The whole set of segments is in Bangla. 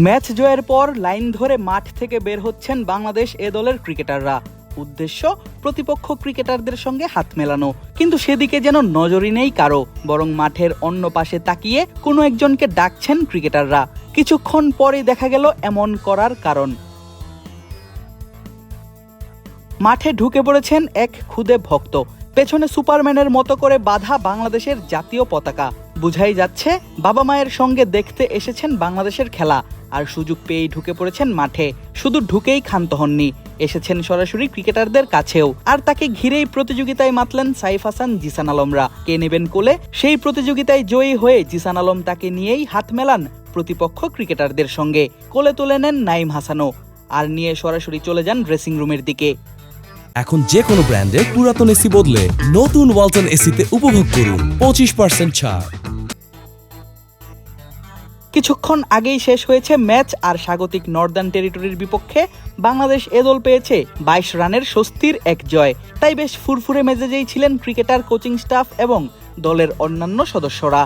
ম্যাচ জয়ের পর লাইন ধরে মাঠ থেকে বের হচ্ছেন বাংলাদেশ এ দলের ক্রিকেটাররা। উদ্দেশ্য, প্রতিপক্ষ ক্রিকেটারদের সঙ্গে হাত মেলানো। কিন্তু সেদিকে যেন নজরই নেই কারও, বরং মাঠের অন্য পাশে তাকিয়ে কোনো একজনকে ডাকছেন ক্রিকেটাররা। কিছুক্ষণ পরে দেখা গেল এমন করার কারণ। মাঠে ঢুকে পড়েছেন এক খুদে ভক্ত। পেছনে সুপারম্যানের মতো করে বাঁধা বাংলাদেশের জাতীয় পতাকা। বুঝাই যাচ্ছে, বাবা মায়ের সঙ্গে দেখতে এসেছেন বাংলাদেশের খেলা, আর সুযোগ পেয়েই ঢুকে পড়েছেন মাঠে। শুধু ঢুকেই ক্ষান্ত হননি, এসেছেন সরাসরি ক্রিকেটারদের কাছেও। আর তাকে ঘিরেই প্রতিযোগিতায় মাতলেন সাইফ হাসান, জিসান আলমরা। কে নেবেন কোলে? সেই প্রতিযোগিতায় জয়ী হয়ে জিসান আলম তাকে নিয়েই হাত মেলান প্রতিপক্ষ ক্রিকেটারদের সঙ্গে। কোলে তুলে নেন নাইম হাসানও, আর নিয়ে সরাসরি চলে যান ড্রেসিং রুমের দিকে। এখন যে কোনো ব্র্যান্ডের পুরাতন এসি বদলে নতুন ওয়ালটন এসিতে উপভোগ করুন, পঁচিশ পার্সেন্ট ছাড়। কিছুক্ষণ আগেই শেষ হয়েছে ম্যাচ আর স্বাগতিক নর্দার্ন টেরিটরির বিপক্ষে বাংলাদেশ এ দল পেয়েছে বাইশ রানের স্বস্তির এক জয়। তাই বেশ ফুরফুরে মেজাজেই ছিলেন ক্রিকেটার, কোচিং স্টাফ এবং দলের অন্যান্য সদস্যরা।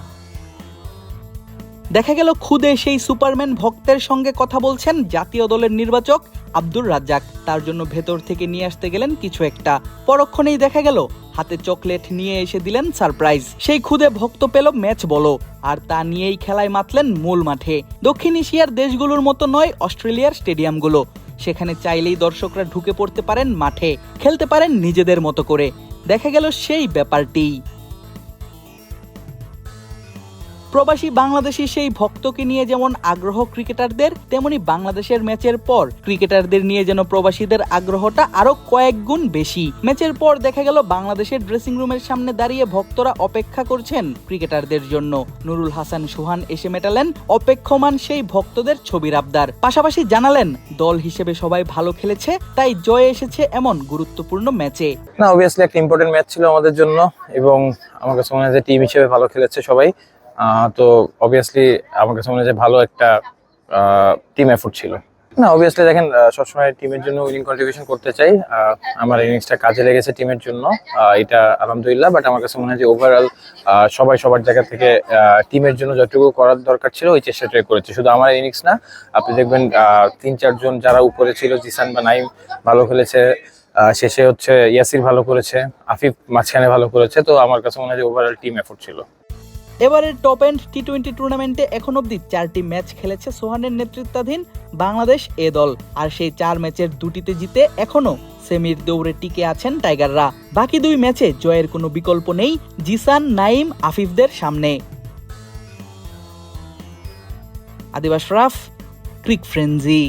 দেখা গেল খুদে সেই সুপারম্যান ভক্তের সঙ্গে কথা বলছেন জাতীয় দলের নির্বাচক আব্দুর রাজ্জাক। তার জন্য ভেতর থেকে নিয়ে আসতে গেলেন কিছু একটা। পরক্ষণেই দেখা গেল, হাতে চকলেট নিয়ে এসে দিলেন সারপ্রাইজ। সেই খুদে ভক্ত পেল ম্যাচ বলো আর তা নিয়েই খেলায় মাতলেন মূল মাঠে। দক্ষিণ এশিয়ার দেশগুলোর মতো নয়, অস্ট্রেলিয়ার স্টেডিয়ামগুলো। সেখানে চাইলেই দর্শকরা ঢুকে পড়তে পারেন মাঠে, খেলতে পারেন নিজেদের মতো করে। দেখা গেল সেই ব্যাপারটি প্রবাসী বাংলাদেশি সেই ভক্তকে নিয়ে যেমন আগ্রহ ক্রিকেটারদের, তেমনি বাংলাদেশের ম্যাচের পর ক্রিকেটারদের নিয়ে যেন প্রবাসীদের আগ্রহটা আরও কয়েক গুণ বেশি। ম্যাচের পর দেখা গেল বাংলাদেশের ড্রেসিং রুমের সামনে দাঁড়িয়ে ভক্তরা অপেক্ষা করছেন ক্রিকেটারদের জন্য। নুরুল হাসান সুহান এসে মেটালেন অপেক্ষমান সেই ভক্তদের ছবির আবদার। পাশাপাশি জানালেন, দল হিসেবে সবাই ভালো খেলেছে, তাই জয় এসেছে এমন গুরুত্বপূর্ণ ম্যাচে। না অবভিয়াসলি একটা ইম্পর্টেন্ট ম্যাচ ছিল আমাদের জন্য এবং আমার কাছে মনে হয় যে টিম হিসেবে ভালো খেলেছে সবাই। তো অবভিয়াসলি আমার কাছে মনে হয় যে ভালো একটা টিম এফোর্ট ছিল। না অবভিয়াসলি দেখেন সবসময় টিমের জন্য উইনিং কন্ট্রিবিউশন করতে চাই। আমার ইনিংসটা কাজে লেগেছে টিমের জন্য। এটা আলহামদুলিল্লাহ বাট আমার কাছে মনে হয় যে ওভারঅল সবাই সবার জায়গা থেকে টিমের জন্য যতটুকু করার দরকার ছিল, ওই চেষ্টাটাই করেছে। শুধু আমার ইনিংস না, আপনি দেখবেন তিন চারজন যারা উপরে ছিল, জিসান বা নাইম ভালো খেলেছে। শেষে হচ্ছে ইয়াসির ভালো করেছে, আফিফ মাঝখানে ভালো করেছে, তো আমার কাছে মনে হয় যে ওভারঅল টিম এফোর্ট ছিল। এবারের টপ এন্ড টি টোয়েন্টি টুর্নামেন্টে এখন অবধি চারটি ম্যাচ খেলেছে সোহানের নেতৃত্বাধীন বাংলাদেশ এ দল। আর সেই চার ম্যাচের দুটিতে জিতে এখনও সেমির দৌড়ে টিকে আছেন টাইগাররা। বাকি দুই ম্যাচে জয়ের কোনো বিকল্প নেই জিসান নাইম আফিফদের সামনে। আদিবাস রাফ, ক্রিক ফ্রেন্জি।